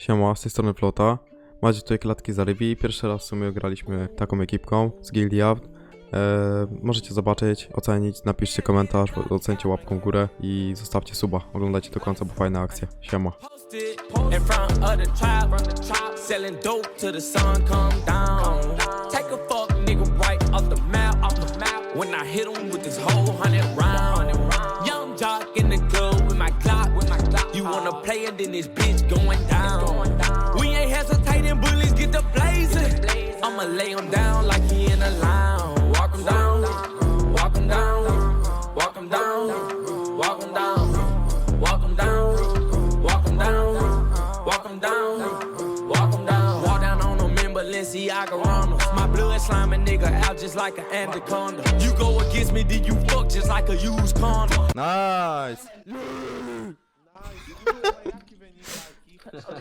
Siema, z tej strony Flota. Macie tutaj klatki za rybi. Pierwszy raz w sumie graliśmy taką ekipką z Guildy Out. Eee, możecie zobaczyć, ocenić, napiszcie komentarz, ocencie łapką w górę i zostawcie suba. Oglądajcie do końca, bo fajna akcja. Siema. When I hit him with this whole hundred round, young jock in the You wanna oh. play it, then this bitch going down. We ain't hesitating, bullies get the blazing. I'ma lay him down like he in a lounge. Walk him down, walk him down, walk him down, walk him down, walk him down, walk him down, walk him down, walk him down. Walk down on them in Balenciaga runners. My blood slime a nigga out just like an anaconda. You go against me, then you fuck just like a used condom. Nice!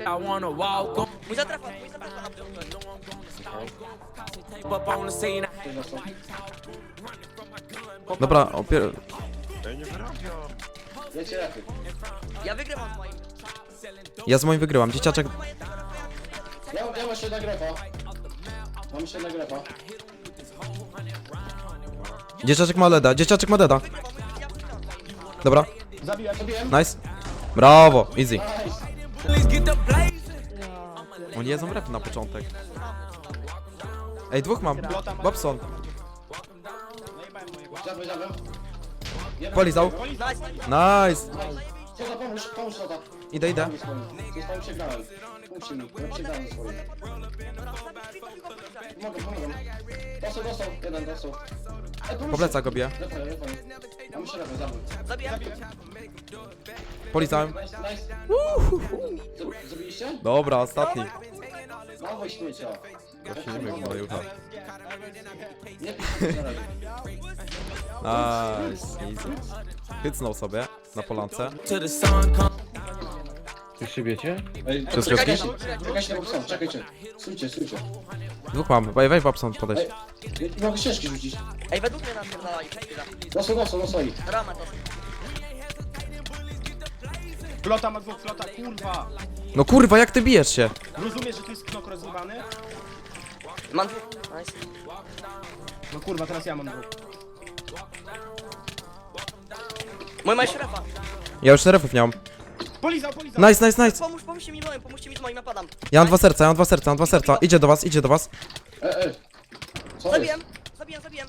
I wanna walk on. Mój zatrafa, mój zatrafa. The scene. Dobra, opier... Lepiej. Ja wygrywam z moim. ja z moim wygrywam. Dzieciaczek... Ja, ja mam jeszcze jedna grefa. Mam jeszcze jedna grefa. Dzieciaczek ma leda, dzieciaczek ma deda. Dobra, Zabiłem, zabiłem. nice. Brawo, easy. Blazing. Oni jedzą rep na początek. Ej, dwóch mam. Bobson. Jeden Polizał. Nice. Pomóż, pomóż. Idę, idę. Przegrałem. Mi, ja przegrałem pomogę. Dostał, dostał, jeden dostał. Po plecach go zabił. Zabijam. Polizałem. Dobra, ostatni. Weź śmiecia. Nie. Nice, easy. Sobie na polance. Się wiecie? Ej, Przez czekajcie, kioski? czekajcie boksam, czekajcie. Stójcie, stójcie. Dwóch mam. Weź, weź Bobson, podejdź. Ej, nie mogę ścieżki rzucić. Ej, według mnie napierdalali przez chwilę. Dostał, dostał, dostał ich. Ramę to. Flota ma dwóch, flota, kurwa! No kurwa, jak ty bijesz się? Rozumiesz, że tu jest knok rozrywany? Mam dwóch. Nice. No kurwa, teraz ja mam dwóch. Mój ma jeszcze refa. Ja już refów nie mam. Polizał, polizał! Nice, nice, nice. Pomóż, pomóżcie mi moim, pomóżcie mi z moim, napadam. Ja mam dwa serca, ja mam dwa serca, mam dwa serca. Idzie do was, idzie do was. E, e. Co Zabiłem, zabiłem, zabiłem.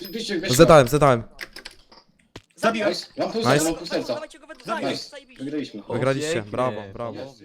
jest? Bierzcie, bierzcie. Zadałem, zadałem. Zabiłem! Nice. Ja mam pół Nice. serca, mam pół serca. Dawajcie go we dwóch, Nice. zajebiście. Wygraliśmy. Wygraliście. Brawo, brawo. Jest.